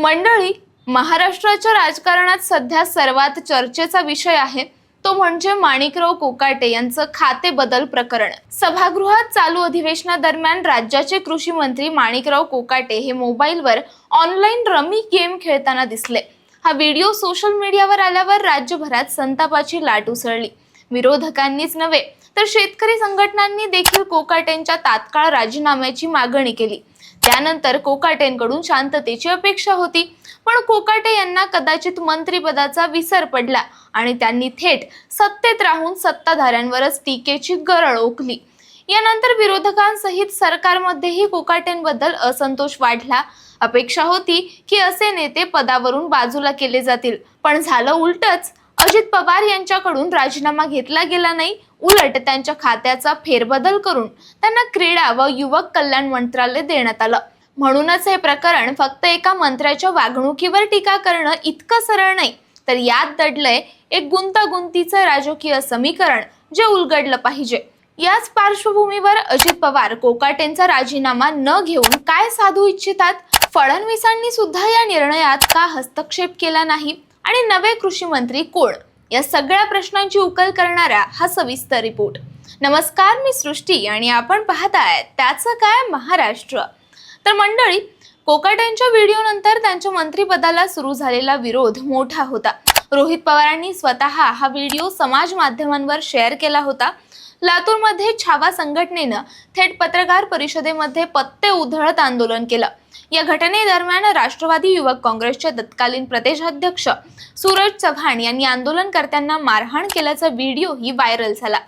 मंडळी महाराष्ट्राच्या राजकारणात सध्या सर्वात चर्चेचा विषय आहे तो म्हणजे माणिकराव कोकाटे यांचं खाते बदल प्रकरण. सभागृहात चालू अधिवेशनादरम्यान राज्याचे कृषी मंत्री माणिकराव कोकाटे हे मोबाईलवर ऑनलाईन रमी गेम खेळताना दिसले. हा व्हिडिओ सोशल मीडियावर आल्यावर राज्यभरात संतापाची लाट उसळली. विरोधकांनीच नव्हे तर शेतकरी संघटनांनी देखील कोकाटेंच्या तात्काळ राजीनाम्याची मागणी केली. त्यानंतर कोकाटेंकडून शांततेची अपेक्षा होती. पण कोकाटे यांना कदाचित मंत्रीपदाचा विसर पडला आणि त्यांनी थेट सत्तेत राहून सत्ताधाऱ्यांवरच टीकेची गरळ ओकली. यानंतर विरोधकांसहित सरकारमध्येही कोकाटेंबद्दल असंतोष वाढला. अपेक्षा होती की असे नेते पदावरून बाजूला केले जातील. पण झालं उलटच. अजित पवार यांच्याकडून राजीनामा घेतला गेला नाही. उलट त्यांच्या खात्याचा फेरबदल करून त्यांना क्रीडा व युवक कल्याण मंत्रालय देण्यात आलं. म्हणूनच हे प्रकरण फक्त एका मंत्र्याच्या वागणुकीवर टीका करणं इतकं सरळ नाही तर यात दडलंय एक गुंतागुंतीचं राजकीय समीकरण जे उलगडलं पाहिजे. याच पार्श्वभूमीवर अजित पवार कोकाटेंचा राजीनामा न घेऊन काय साधू इच्छितात? फडणवीसांनी सुद्धा या निर्णयात का हस्तक्षेप केला नाही? आणि नवे कृषी मंत्री कोण? या सगळ्या प्रश्नांची उकल करणारा हा सविस्तर रिपोर्ट. नमस्कार मी सृष्टी आणि आपण पाहत आहे त्याचं काय महाराष्ट्र. तर मंडळी कोकाट्यांच्या व्हिडिओनंतर त्यांच्या मंत्रिपदाला सुरू झालेला विरोध मोठा होता. रोहित पवारांनी स्वतः हा व्हिडिओ समाज माध्यमांवर शेअर केला होता. लातूरमध्ये छावा संघटनेनं थेट पत्रकार परिषदेमध्ये पत्ते उधळत आंदोलन केलं. या घटनेदरम्यान राष्ट्रवादी युवक काँग्रेसचे तत्कालीन प्रदेशाध्यक्ष सूरज चव्हाण यांनी आंदोलनकर्त्यांना मारहाण केल्याचा व्हिडिओही व्हायरल झाला.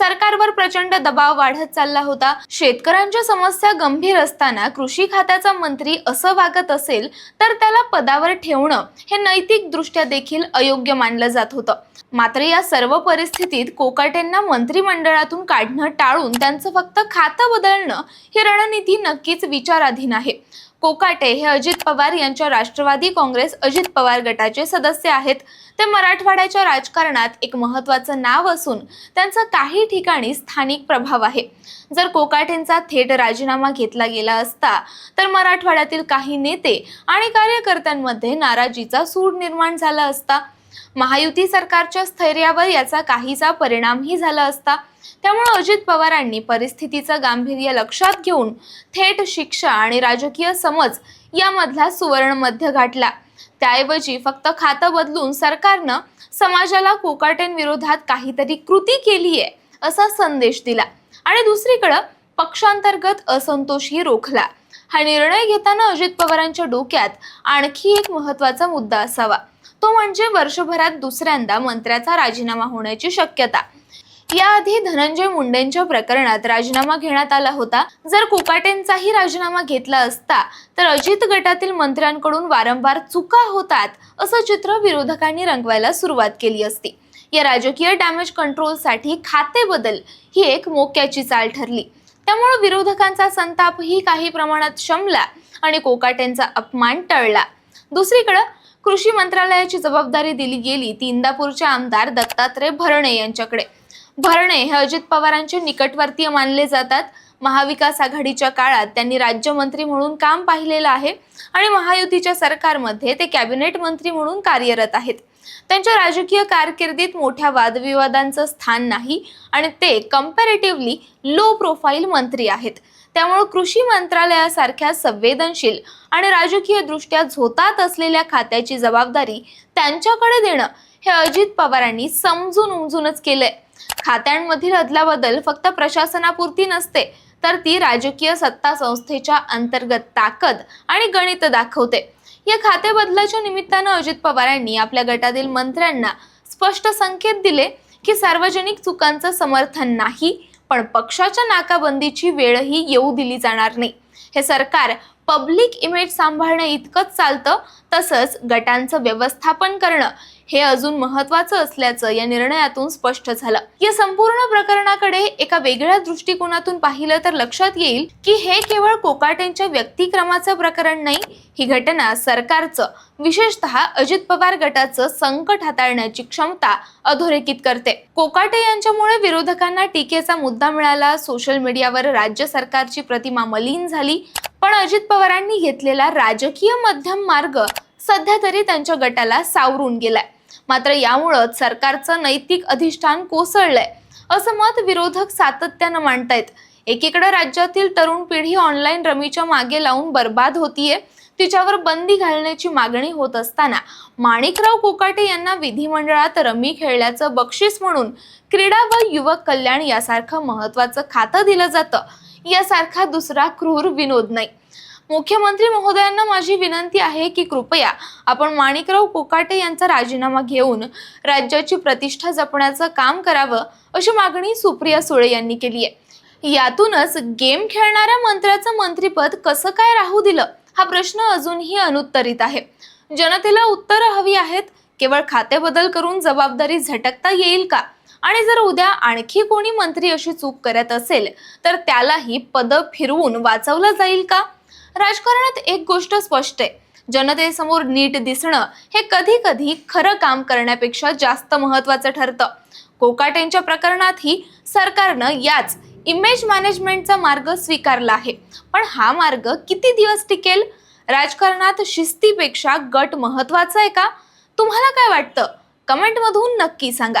सरकारवर प्रचंड दबाव वाढत चालला होता. शेतकऱ्यांच्या समस्या गंभीर असताना कृषी खात्याचा मंत्री असं वागत असेल तर त्याला पदावर ठेवणं हे नैतिक दृष्ट्या देखील अयोग्य मानलं जात होतं. मात्र या सर्व परिस्थितीत कोकाटेंना मंत्रिमंडळातून काढणं टाळून त्यांचं फक्त खातं बदलणं ही रणनीती नक्कीच विचाराधीन आहे. कोकाटे हे अजित पवार यांच्या राष्ट्रवादी काँग्रेस अजित पवार गटाचे सदस्य आहेत. ते मराठवाड्याच्या राजकारणात एक महत्वाचं नाव असून त्यांचा काही ठिकाणी स्थानिक प्रभाव आहे. जर कोकाटेंचा थेट राजीनामा घेतला गेला असता तर मराठवाड्यातील काही नेते आणि कार्यकर्त्यांमध्ये नाराजीचा सूर निर्माण झाला असता. महायुती सरकारच्या स्थैर्यावर याचा काहीसा परिणामही झाला असता. त्यामुळे अजित पवारांनी परिस्थितीचं गांभीर्य लक्षात घेऊन थेट शिक्षा आणि राजकीय समज यामधला सुवर्ण मध्य गाठला. त्याऐवजी फक्त खातं बदलून सरकारनं समाजाला कोकाटेंविरोधात काहीतरी कृती केली आहे असा संदेश दिला. आणि दुसरीकडं पक्षांतर्गत असंतोषही रोखला. हा निर्णय घेताना अजित पवारांच्या डोक्यात आणखी एक महत्त्वाचा मुद्दा असावा. तो म्हणजे वर्षभरात दुसऱ्यांदा मंत्र्याचा राजीनामा होण्याची शक्यता. याआधी धनंजय मुंडेंच्या प्रकरणात राजीनामा घेण्यात आला होता. जर कोकाटेंचाही राजीनामा घेतला असता तर अजित गटातील मंत्र्यांकडून वारंवार चुका होतात असं चित्र विरोधकांनी रंगवायला सुरुवात केली असती. या राजकीय डॅमेज कंट्रोलसाठी खाते बदल ही एक मोक्याची चाल ठरली. त्यामुळे विरोधकांचा संतापही काही प्रमाणात शमला आणि कोकाटेंचा अपमान टळला. दुसरीकडं कृषी मंत्रालयाची जबाबदारी दिली गेली. ती इंदापूरचे आमदार दत्तात्रय भरणे यांच्याकडे. भरणे हे अजित पवारांचे निकटवर्तीय मानले जातात. महाविकास आघाडीच्या काळात त्यांनी राज्यमंत्री म्हणून काम पाहिलेलं आहे आणि महायुतीच्या सरकारमध्ये ते कॅबिनेट मंत्री म्हणून कार्यरत आहेत. त्यांच्या राजकीय कारकिर्दीत मोठ्या वादविवादांचं स्थान नाही आणि ते कम्पॅरेटिव्हली लो प्रोफाईल मंत्री आहेत. त्यामुळे कृषी मंत्रालयासारख्या संवेदनशील आणि राजकीय दृष्ट्या झोतात असलेल्या खात्याची जबाबदारी त्यांच्याकडे देणं हे अजित पवारांनी समजून उमजूनच केलंय. खात्यांमधील अदलाबदल फक्त प्रशासनापुरती नसते तर ती राजकीय सत्ता संस्थेच्या अंतर्गत ताकद आणि गणित दाखवते. या खाते बदलाच्या निमित्तानं अजित पवारांनी आपल्या गटातील मंत्र्यांना स्पष्ट संकेत दिले की सार्वजनिक चुकांचं समर्थन नाही पण पक्षाच्या नाकाबंदीची वेळही येऊ दिली जाणार नाही. हे सरकार पब्लिक इमेज सांभाळणं इतकंच चालतं तसंच गटांचं व्यवस्थापन करणं हे अजून महत्वाचं असल्याचं या निर्णयातून स्पष्ट झालं. या संपूर्ण प्रकरणाकडे एका वेगळ्या दृष्टिकोनातून पाहिलं तर लक्षात येईल की हे केवळ कोकाटेंच्या व्यक्तिक्रमाचं प्रकरण नाही ही घटना सरकारचं विशेषतः अजित पवार गटाचं संकट हाताळण्याची क्षमता अधोरेखित करते. कोकाटे यांच्यामुळे विरोधकांना टीकेचा मुद्दा मिळाला सोशल मीडियावर राज्य सरकारची प्रतिमा मलिन झाली पण अजित पवारांनी घेतलेला राजकीय मध्यम मार्ग सध्या तरी त्यांच्या गटाला सावरून गेलाय. मात्र यामुळं सरकारचं नैतिक अधिष्ठान कोसळलंय. असं मत विरोधक सातत्यानं मांडतायत. एकीकडे राज्यातील तरुण पिढी ऑनलाईन रमीच्या मागे लावून बर्बाद होतीये. तिच्यावर बंदी घालण्याची मागणी होत असताना माणिकराव कोकाटे यांना विधिमंडळात रमी खेळल्याचं बक्षीस म्हणून क्रीडा व युवक कल्याण यासारखं महत्वाचं खातं दिलं जातं. यासारखा दुसरा क्रूर विनोद नाही. मुख्यमंत्री महोदयांना माझी विनंती आहे की कृपया आपण माणिकराव कोकाटे यांचा राजीनामा घेऊन राज्याची प्रतिष्ठा जपण्याचं काम करावं अशी मागणी सुप्रिया सुळे यांनी केली आहे. यातूनच गेम खेळणाऱ्या मंत्र्याचं मंत्रीपद कसं काय राहू दिलं हा प्रश्न अजूनही अनुत्तरित आहे. जनतेला उत्तरं हवी आहेत केवळ खाते बदल करून जबाबदारी झटकता येईल का? आणि जर उद्या आणखी कोणी मंत्री अशी चूक करत असेल तर त्यालाही पद फिरवून वाचवलं जाईल का? राजकारणात एक गोष्ट स्पष्ट आहे. जनतेसमोर नीट दिसणं हे कधी कधी खरं काम करण्यापेक्षा जास्त महत्वाचं ठरतं. कोकाटेंच्या प्रकरणातही सरकारनं याच इमेज मॅनेजमेंटचा मार्ग स्वीकारला आहे. पण हा मार्ग किती दिवस टिकेल? राजकारणात शिस्तीपेक्षा गट महत्त्वाचा आहे का? तुम्हाला काय वाटतं? कमेंटमधून नक्की सांगा.